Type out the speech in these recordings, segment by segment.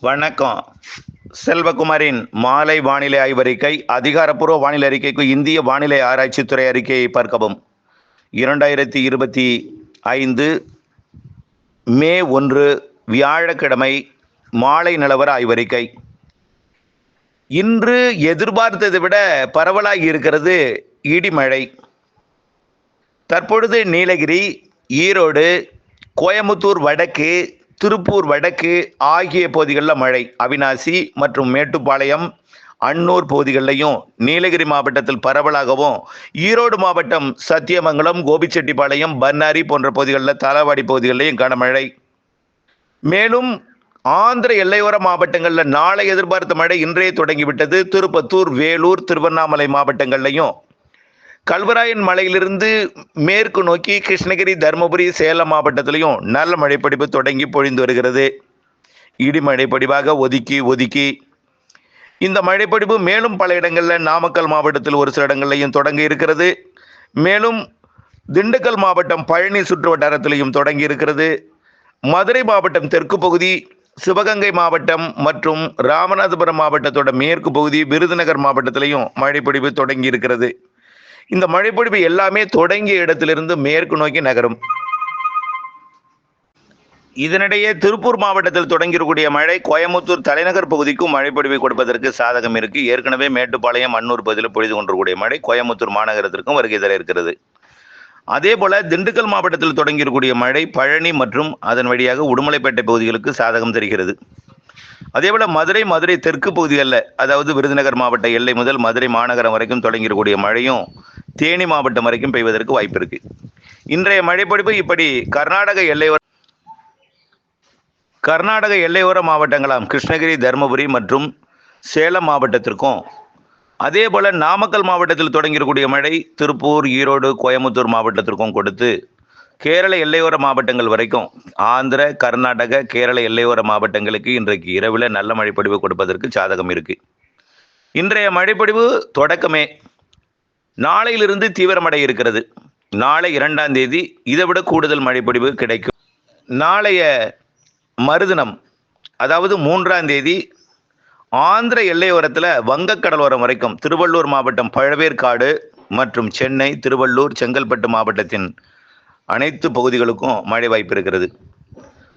வணக்கம். செல்வகுமாரின் மாலை வானிலை ஆய்வறிக்கை அதிகாரப்பூர்வ வானிலை அறிக்கைக்கு இந்திய வானிலை ஆராய்ச்சித்துறை அறிக்கையை பார்க்கவும். இரண்டாயிரத்தி இருபத்தி ஐந்து மே ஒன்று வியாழக்கிழமை மாலை நிலவர ஆய்வறிக்கை. இன்று எதிர்பார்த்ததை விட பரவலாகி இருக்கிறது இடிமழை. தற்பொழுது நீலகிரி ஈரோடு கோயமுத்தூர் வடக்கு திருப்பூர் வடக்கு ஆகிய பகுதிகளில் மழை. அவினாசி மற்றும் மேட்டுப்பாளையம் அன்னூர் பகுதிகளிலையும் நீலகிரி மாவட்டத்தில் பரவலாகவும் ஈரோடு மாவட்டம் சத்தியமங்கலம் கோபிச்செட்டிப்பாளையம் பன்னாரி போன்ற பகுதிகளில் தலவாடி பகுதிகளிலையும் கனமழை மேலும் ஆந்திர எல்லையோர மாவட்டங்களில் நாளை எதிர்பார்த்த மழை இன்றைய தொடங்கிவிட்டது. திருப்பத்தூர் வேலூர் திருவண்ணாமலை மாவட்டங்கள்லையும் கல்வராயன் மலையிலிருந்து மேற்கு நோக்கி கிருஷ்ணகிரி தருமபுரி சேலம் மாவட்டத்திலையும் நல்ல மழைப்படிப்பு தொடங்கி பொழிந்து வருகிறது. இடி மழைப்படிவாக ஒதுக்கி ஒதுக்கி. இந்த மழைப்படிவு மேலும் பல இடங்களில் நாமக்கல் மாவட்டத்தில் ஒரு சில இடங்கள்லையும் தொடங்கி இருக்கிறது. மேலும் திண்டுக்கல் மாவட்டம் பழனி சுற்று வட்டாரத்திலையும் தொடங்கி இருக்கிறது. மதுரை மாவட்டம் தெற்கு பகுதி சிவகங்கை மாவட்டம் மற்றும் ராமநாதபுரம் மாவட்டத்தோட மேற்கு பகுதி விருதுநகர் மாவட்டத்திலையும் மழைப்பொழிவு தொடங்கி இருக்கிறது. இந்த மழைப்பொழிவு எல்லாமே தொடங்கிய இடத்திலிருந்து மேற்கு நோக்கி நகரும். இதனிடையே திருப்பூர் மாவட்டத்தில் தொடங்கியிருக்கூடிய மழை கோயம்புத்தூர் தலைநகர் பகுதிக்கும் மழைப்பொழிவை கொடுப்பதற்கு சாதகம் இருக்கு. ஏற்கனவே மேட்டுப்பாளையம் அன்னூர் பகுதியில் பொழிது கொண்டிருக்கூடிய மழை கோயமுத்தூர் மாநகரத்திற்கும் வருகை தர இருக்கிறது. அதே போல திண்டுக்கல் மாவட்டத்தில் தொடங்கியிருக்கூடிய மழை பழனி மற்றும் அதன் வழியாக உடுமலைப்பேட்டை பகுதிகளுக்கு சாதகம் தருகிறது. அதேபோல மதுரை மதுரை தெற்கு பகுதிகளில் அதாவது விருதுநகர் மாவட்ட எல்லை முதல் மதுரை மாநகரம் வரைக்கும் தொடங்கியிருக்கூடிய மழையும் தேனி மாவட்டம் வரைக்கும் பெய்வதற்கு வாய்ப்பு இருக்கு. இன்றைய மழைப்பொழிவு இப்படி கர்நாடக எல்லையோர கர்நாடக எல்லையோர மாவட்டங்களாம் கிருஷ்ணகிரி தருமபுரி மற்றும் சேலம் மாவட்டத்திற்கும். அதே போல நாமக்கல் மாவட்டத்தில் தொடங்கியிருக்கூடிய மழை திருப்பூர் ஈரோடு கோயம்புத்தூர் மாவட்டத்திற்கும் கொடுத்து கேரள எல்லையோர மாவட்டங்கள் வரைக்கும் ஆந்திர கர்நாடக கேரள எல்லையோர மாவட்டங்களுக்கு இன்றைக்கு இரவில் நல்ல மழைப்பொழிவு கொடுப்பதற்கு சாதகம் இருக்கு. இன்றைய மழைப்பொழிவு தொடக்கமே. நாளையிலிருந்து தீவிரமடைய இருக்கிறது. நாளை இரண்டாம் தேதி இதை விட கூடுதல் மழைப்பொழிவு கிடைக்கும். நாளைய மறுதினம் அதாவது மூன்றாம் தேதி ஆந்திர எல்லையோரத்தில் வங்கக்கடலோரம் வரைக்கும் திருவள்ளூர் மாவட்டம் பழவேற்காடு மற்றும் சென்னை திருவள்ளூர் செங்கல்பட்டு மாவட்டத்தின் அனைத்து பகுதிகளுக்கும் மழை வாய்ப்பு இருக்கிறது.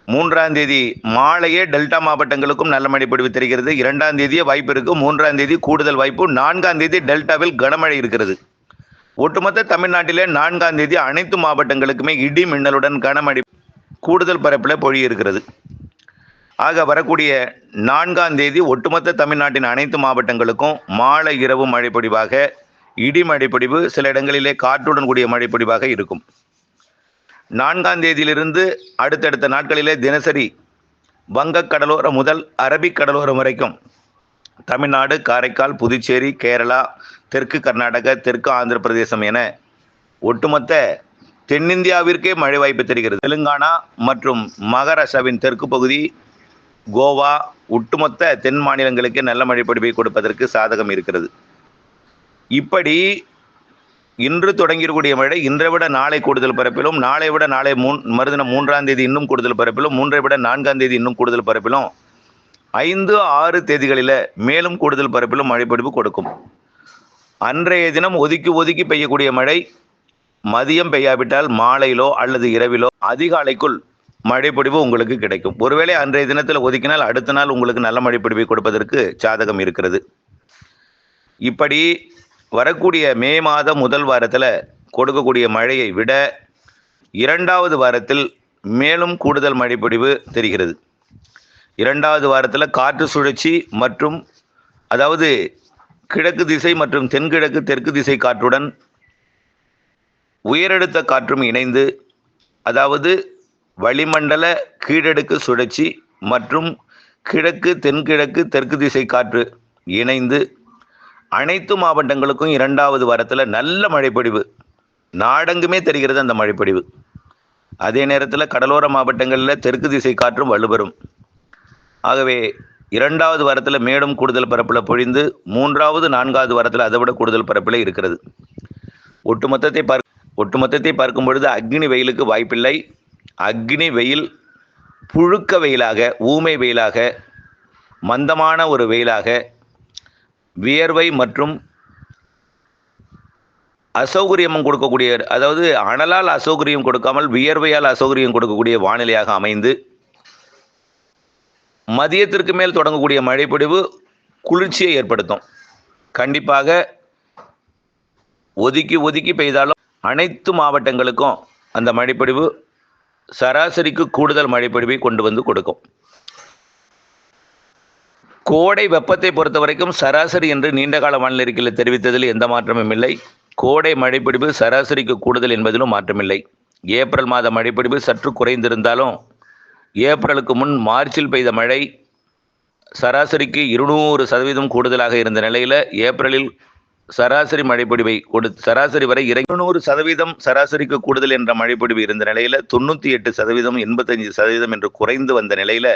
மூன்றாம் தேதி மாலையே டெல்டா மாவட்டங்களுக்கும் நல்ல மழை பொழிவு தெரிகிறது. இரண்டாம் தேதியே வாய்ப்பு இருக்கு. மூன்றாம் தேதி கூடுதல் வாய்ப்பு. நான்காம் தேதி டெல்டாவில் கனமழை இருக்கிறது. ஒட்டுமொத்த தமிழ்நாட்டிலே நான்காம் தேதி அனைத்து மாவட்டங்களுக்குமே இடி மின்னலுடன் கனமழை கூடுதல் பரப்பில் பொழியிருக்கிறது. ஆக வரக்கூடிய நான்காம் தேதி ஒட்டுமொத்த தமிழ்நாட்டின் அனைத்து மாவட்டங்களுக்கும் மாலை இரவு மழைப்பொடிவாக இடி மழைப்பொடிவு சில இடங்களிலே காற்றுடன் கூடிய மழைப்பொடிவாக இருக்கும். நான்காம் தேதியிலிருந்து அடுத்தடுத்த நாட்களிலே தினசரி வங்கக் கடலோரம் முதல் அரபிக் கடலோரம் வரைக்கும் தமிழ்நாடு காரைக்கால் புதுச்சேரி கேரளா தெற்கு கர்நாடகா தெற்கு ஆந்திர பிரதேசம் என ஒட்டுமொத்த தென்னிந்தியாவிற்கே மழை வாய்ப்பு தெரிகிறது. தெலுங்கானா மற்றும் மகாராஷ்டிராவின் தெற்கு பகுதி கோவா ஒட்டுமொத்த தென் மாநிலங்களுக்கு நல்ல மழை பொழிவை கொடுப்பதற்கு சாதகம் இருக்கிறது. இப்படி இன்று தொடங்கியிருக்கூடிய மழை இன்றை விட நாளை கூடுதல் பரப்பிலும் நாளை விட நாளை மூன் மறுதினம் மூன்றாம் தேதி இன்னும் கூடுதல் பரப்பிலும் மூன்றை விட நான்காம் தேதி இன்னும் கூடுதல் பரப்பிலும் ஐந்து ஆறு தேதிகளில் மேலும் கூடுதல் பரப்பிலும் மழைப்பொழிவு கொடுக்கும். அன்றைய தினம் ஒதுக்கி ஒதுக்கி பெய்யக்கூடிய மழை மதியம் பெய்யாவிட்டால் மாலையிலோ அல்லது இரவிலோ அதிகாலைக்குள் மழைப்பொடிவு உங்களுக்கு கிடைக்கும். ஒருவேளை அன்றைய தினத்தில் ஒதுக்கினால் அடுத்த நாள் உங்களுக்கு நல்ல மழைப்பொடிவை கொடுப்பதற்கு சாதகம் இருக்கிறது. இப்படி வரக்கூடிய மே மாதம் முதல் வாரத்தில் கொடுக்கக்கூடிய மழையை விட இரண்டாவது வாரத்தில் மேலும் கூடுதல் மழைப்பொடிவு தெரிகிறது. இரண்டாவது வாரத்தில் காற்று சுழற்சி மற்றும் அதாவது கிழக்கு திசை மற்றும் தென்கிழக்கு தெற்கு திசை காற்றுடன் உயரழுத்த காற்றும் இணைந்து அதாவது வளிமண்டல கீழடுக்கு சுழற்சி மற்றும் கிழக்கு தென்கிழக்கு தெற்கு திசை காற்று இணைந்து அனைத்து மாவட்டங்களுக்கும் இரண்டாவது வாரத்தில் நல்ல மழைப்பொழிவு. நாடெங்குமே தெரிகிறது அந்த மழைப்பொழிவு. அதே நேரத்தில் கடலோர மாவட்டங்களில் தெற்கு திசை காற்றும் வலுப்பெறும். ஆகவே இரண்டாவது வாரத்தில் மேலும் கூடுதல் பரப்பில் பொழிந்து மூன்றாவது நான்காவது வாரத்தில் அதை விட கூடுதல் பரப்பில் இருக்கிறது. ஒட்டுமொத்தத்தை பார்க்க ஒட்டுமொத்தத்தை பார்க்கும் பொழுது அக்னி வெயிலுக்கு வாய்ப்பில்லை. அக்னி வெயில் புழுக்க வெயிலாக ஊமை வெயிலாக மந்தமான ஒரு வெயிலாக வியர்வை மற்றும் அசௌகரியமும் கொடுக்கக்கூடிய அதாவது அனலால் அசௌகரியம் கொடுக்காமல் வியர்வையால் அசௌகரியம் கொடுக்கக்கூடிய வானிலையாக அமைந்து மதியத்திற்கு மேல் தொடங்கக்கூடிய மழைப்பொழிவு குளிர்ச்சியை ஏற்படுத்தும். கண்டிப்பாக ஒதுக்கி ஒதுக்கி பெய்தாலும் அனைத்து மாவட்டங்களுக்கும் அந்த மழைப்பொழிவு சராசரிக்கு கூடுதல் மழைப்பொழிவை கொண்டு வந்து கொடுக்கும். கோடை வெப்பத்தை பொறுத்த வரைக்கும் சராசரி என்று நீண்டகால வானிலை அறிக்கையில் தெரிவித்ததில் எந்த மாற்றமும் இல்லை. கோடை மழைப்பிடிப்பு சராசரிக்கு கூடுதல் என்பதிலும் மாற்றமில்லை. ஏப்ரல் மாத மழைப்பிடிப்பு சற்று குறைந்திருந்தாலும் ஏப்ரலுக்கு முன் மார்ச்சில் பெய்த மழை சராசரிக்கு இருநூறு சதவீதம் கூடுதலாக இருந்த நிலையில் ஏப்ரலில் சராசரி மழைப்பொடிவை கொடு சராசரி வரை இருநூறு சதவீதம் சராசரிக்கு கூடுதல் என்ற மழைப்பொடிவு இருந்த நிலையில் தொண்ணூற்றி எட்டு சதவீதம் எண்பத்தஞ்சு சதவீதம் என்று குறைந்து வந்த நிலையில்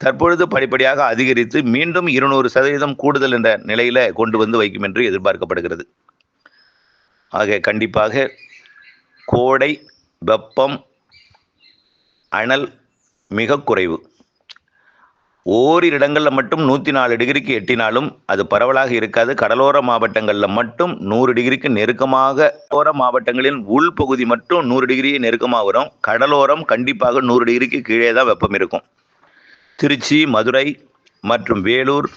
தற்பொழுது படிப்படியாக அதிகரித்து மீண்டும் இருநூறு சதவீதம் கூடுதல் என்ற நிலையில் கொண்டு வந்து வைக்கும் என்று எதிர்பார்க்கப்படுகிறது. ஆக கண்டிப்பாக கோடை வெப்பம் அனல் மிக குறைவு. ஓரிரு இடங்களில் மட்டும் நூற்றி நாலு டிகிரிக்கு எட்டினாலும் அது பரவலாக இருக்காது. கடலோர மாவட்டங்களில் மட்டும் நூறு டிகிரிக்கு நெருக்கமாக ஓர மாவட்டங்களின் உள்பகுதி மட்டும் நூறு டிகிரியே நெருக்கமாக வரும். கடலோரம் கண்டிப்பாக நூறு டிகிரிக்கு கீழே தான் வெப்பம் இருக்கும். திருச்சி மதுரை மற்றும் வேலூர்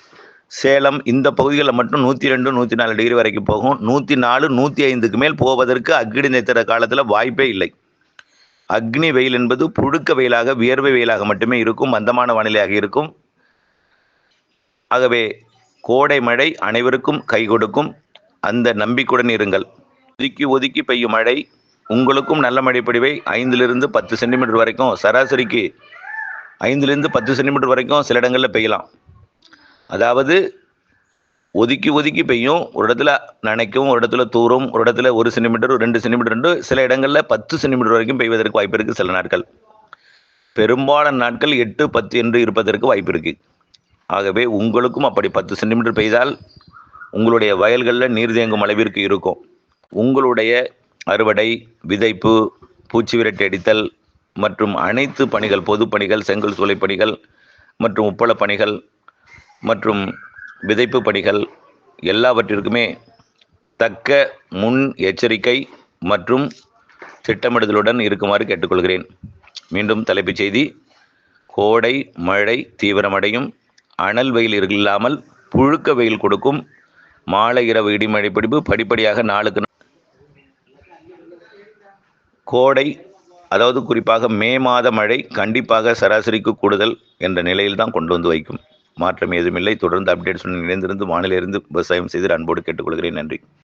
சேலம் இந்த பகுதிகளில் மட்டும் நூற்றி ரெண்டு நூற்றி நாலு டிகிரி வரைக்கும் போகும். நூற்றி நாலு நூற்றி ஐந்துக்கு மேல் போவதற்கு அக்கிடி நேத்திர காலத்தில் வாய்ப்பே இல்லை. அக்னி வெயில் என்பது புழுக்க வெயிலாக வியர்வை வெயிலாக மட்டுமே இருக்கும் மந்தமான வானிலையாக இருக்கும். ஆகவே கோடை மழை அனைவருக்கும் கை கொடுக்கும். அந்த நம்பிக்கையுடன் இருங்கள். ஒதுக்கி ஒதுக்கி பெய்யும் மழை உங்களுக்கும் நல்ல மழை பொழிவை. ஐந்திலிருந்து பத்து சென்டிமீட்டர் வரைக்கும் சராசரிக்கு ஐந்துலேருந்து பத்து சென்டிமீட்டர் வரைக்கும் சில இடங்களில் பெய்யலாம். அதாவது ஒதுக்கி ஒதுக்கி பெய்யும். ஒரு இடத்துல நனைக்கும் ஒரு இடத்துல தூரும் ஒரு இடத்துல ஒரு சென்டிமீட்டர் ரெண்டு சென்டிமீட்டர் சில இடங்களில் பத்து சென்டிமீட்டர் வரைக்கும் பெய்வதற்கு வாய்ப்பு இருக்குது சில நாட்கள். பெரும்பாலான நாட்கள் எட்டு பத்து என்று இருப்பதற்கு வாய்ப்பு இருக்குது ஆகவே உங்களுக்கும் அப்படி பத்து சென்டிமீட்டர் பெய்தால் உங்களுடைய வயல்களில் நீர் தேங்கும் அளவிற்கு இருக்கும். உங்களுடைய அறுவடை விதைப்பு பூச்சி விரட்டி அடித்தல் மற்றும் அனைத்து பணிகள் பொது பணிகள் செங்கல் சூளை பணிகள் மற்றும் உப்பள பணிகள் மற்றும் விதைப்பு பணிகள் எல்லாவற்றிற்குமே தக்க முன் எச்சரிக்கை மற்றும் திட்டமிடுதலுடன் இருக்குமாறு கேட்டுக்கொள்கிறேன். மீண்டும் தலைப்புச் செய்தி. கோடை மழை தீவிரமடையும். அனல் வெயில் இல்லாமல் புழுக்க வெயில் கொடுக்கும். மாலை இரவு இடிமழை பிடிப்பு படிப்படியாக நாளுக்கு கோடை அதாவது குறிப்பாக மே மாத மழை கண்டிப்பாக சராசரிக்கு கூடுதல் என்ற நிலையில் தான் கொண்டு வந்து வைக்கும். மாற்றம் ஏதுமில்லை. தொடர்ந்து அப்டேட்ஸ் இணைந்திருந்து வானிலிருந்து விவசாயம் செய்து அன்போடு கேட்டுக்கொள்கிறேன். நன்றி.